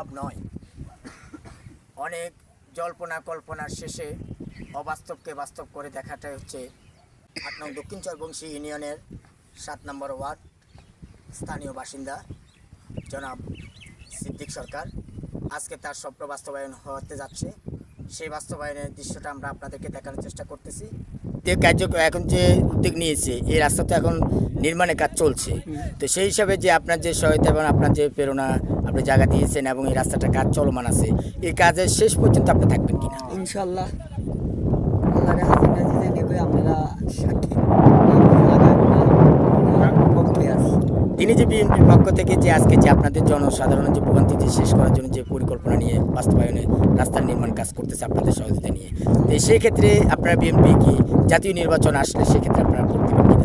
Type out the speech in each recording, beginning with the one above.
সম্ভব নয়। অনেক জল্পনা কল্পনার শেষে অবাস্তবকে বাস্তব করে দেখাটাই হচ্ছে আট নং দক্ষিণ চরবংশী ইউনিয়নের সাত নম্বর ওয়ার্ড, স্থানীয় বাসিন্দা জনাব সিদ্দিক সরকার। আজকে তার স্বপ্ন বাস্তবায়ন হতে যাচ্ছে। সেই বাস্তবায়নের দৃশ্যটা আমরা আপনাদেরকে দেখানোর চেষ্টা করতেছি। যে কার্য এখন যে উদ্যোগ নিয়েছে এই রাস্তা তো এখন নির্মাণের কাজ চলছে। তো সেই হিসাবে যে আপনার যে সহায়তা এবং আপনার যে প্রেরণা আপনি জায়গা দিয়েছেন এবং এই রাস্তাটা কাজ চলমান আছে এই কাজের শেষ পর্যন্ত আপনি থাকবেন কিনা? ইনশাল্লাহ আছি। তিনি যে বিএনপির পক্ষ থেকে যে আজকে যে আপনাদের জনসাধারণের যে ভোগান্তি যে শেষ করার জন্য যে পরিকল্পনা নিয়ে বাস্তবায়নে রাস্তার নির্মাণ কাজ করতেছে আপনাদের সহযোগিতা নিয়ে। তো সেই ক্ষেত্রে আপনারা বিএনপি কি জাতীয় নির্বাচন আসলে সেক্ষেত্রে আপনারা ভোট দেবেন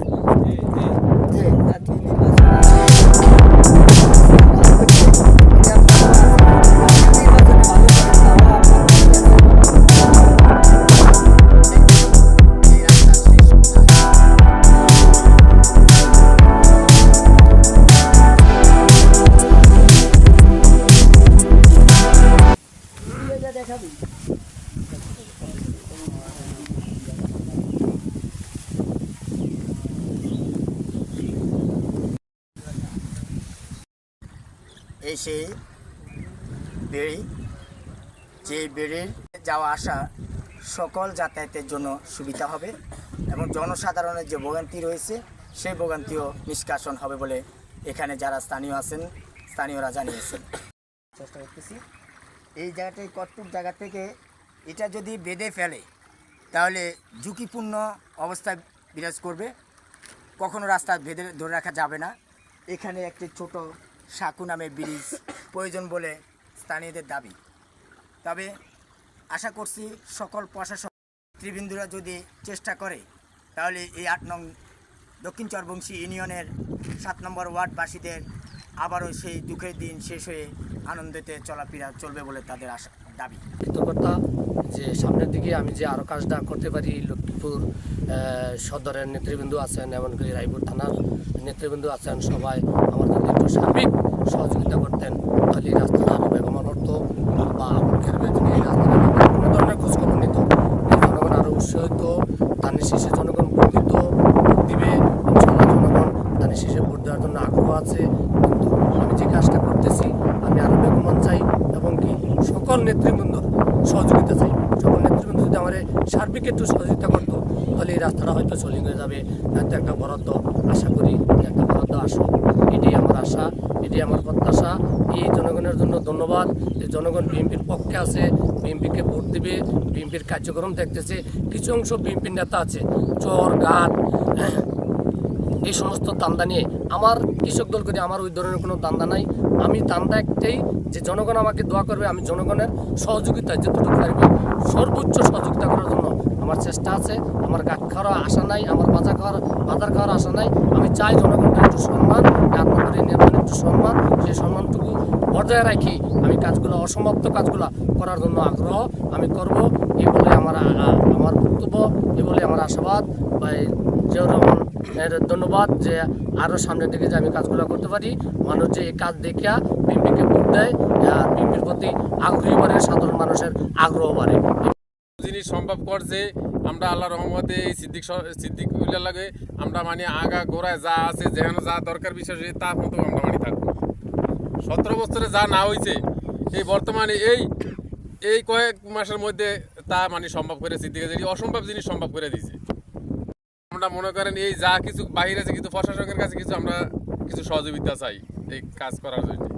দেখাবি? এই সেই বেড়ি যে বেড়ির যাওয়া আসা সকল যাতায়াতের জন্য সুবিধা হবে এবং জনসাধারণের যে ভোগান্তি রয়েছে সেই ভোগান্তিও নিষ্কাশন হবে বলে এখানে যারা স্থানীয় আছেন স্থানীয়রা জানিয়েছেন। চেষ্টা করতেছি। এই জায়গাটায় কতটুক জায়গা থেকে এটা যদি বেঁধে ফেলে, তাহলে ঝুঁকিপূর্ণ অবস্থায় বিরাজ করবে। কখনো রাস্তা বেঁধে ধরে রাখা যাবে না। এখানে একটি ছোট সাকু নামে ব্রিজ প্রয়োজন বলে স্থানীয়দের দাবি। তবে আশা করছি সকল প্রশাসন ত্রিবিন্দুরা যদি চেষ্টা করে, তাহলে এই আট নং দক্ষিণ চরবংশী ইউনিয়নের সাত নম্বর ওয়ার্ডবাসীদের আবারও সেই দুঃখের দিন শেষ হয়ে আনন্দেতে চলাফেরা চলবে বলে তাদের আশা, দাবি। কৃতজ্ঞতা যে সামনের দিকে আমি যে আরও কাজটা করতে পারি, লক্ষ্মীপুর সদরের নেতৃবৃন্দু আছেন, এমনকি রায়পুর থানার নেতৃবৃন্দু আছেন, সবাই আমাদের একটু সার্বিক সহযোগিতা করতেন। তাহলে এই রাস্তাটা আরও বেগমান হতো বা ঘেরবে যদি এই রাস্তাটা ব্যাপারে কোনো ধরনের খোঁজখবর নিত এই জনগণ আরও উৎসাহিত ধানের শীষে জনগণ ভোট দিত ভোট দিবে ইনশাল্লাহ জনগণ ধানের শীষে ভোট দেওয়ার জন্য আগ্রহ আছে, কিন্তু আমি যে কাজটা করতেছি, আমি আরও বেগমান চাই এবং কি সকল নেতৃবৃন্দ সহযোগিতা চাই। সকল নেতৃবৃন্দ যদি আমার সার্বিক একটু সহযোগিতা করতো, তাহলে এই রাস্তাটা হয়তো চলে হয়ে যাবে। হয়তো একটা বরাদ্দ, আশা করি একটা বরাদ্দ আসুক এটাই আমার আশা, এটাই আমার প্রত্যাশা। এই জনগণের জন্য ধন্যবাদ। যে জনগণ বিএনপির পক্ষে আছে, বিএনপিকে ভোট দিবে, বিএনপির কার্যক্রম দেখতেছে। কিছু অংশ বিএনপির নেতা আছে, চর ঘাট এই সমস্ত দান্দা নিয়ে আমার কৃষক দল করে, আমার ওই ধরনের কোনো দান্দা নাই। আমি দান্দা একটাই, যে জনগণ আমাকে দোয়া করবে, আমি জনগণের সহযোগিতা যতটুকু পারবে, সর্বোচ্চ সহযোগিতা করার জন্য আমার চেষ্টা আছে। আমার গাছ খাওয়ার আশা নাই, আমার বাজার খাওয়ার বাজার খাওয়ার আশা নাই। আমি চাই জনগণকে একটু সম্মান আট নম্বরে নির্মাণ একটু সম্মান সেই সম্মানটুকু বজায় রাখি। আমি কাজগুলো, অসমাপ্ত কাজগুলো করার জন্য আগ্রহ আমি করব এই বলে আমার আমার বক্তব্য এই বলে আমার আশাবাদ। বা জিয়াউর রহমান ধন্যবাদ যে আরও সামনের দিকে যে আমি কাজগুলো করতে পারি। মানুষ যে এই কাজ দেখিয়া বিএনপিকে ভোট দেয়, আর বিএনপির প্রতি আগ্রহী বাড়ে, সাধারণ মানুষের আগ্রহ বাড়ে। জিনিস সম্ভব করছে আমরা আল্লাহ রহমতে এই সিদ্দিক সিদ্দিক লাগে আমরা মানে আগা গোড়ায় যা আছে, যেখানে যা দরকার বিশেষ তার মতো আমরা মানে থাকব। সতেরো বছরে যা না হয়েছে এই বর্তমানে এই এই কয়েক মাসের মধ্যে তা মানে সম্ভব করে সিদ্দিকে যে অসম্ভব জিনিস সম্ভব করে দিয়েছে। আমরা মনে করেন এই যা কিছু বাহির আছে, কিন্তু প্রশাসনের কাছে কিছু আমরা কিছু সহযোগিতা চাই এই কাজ করার জন্য।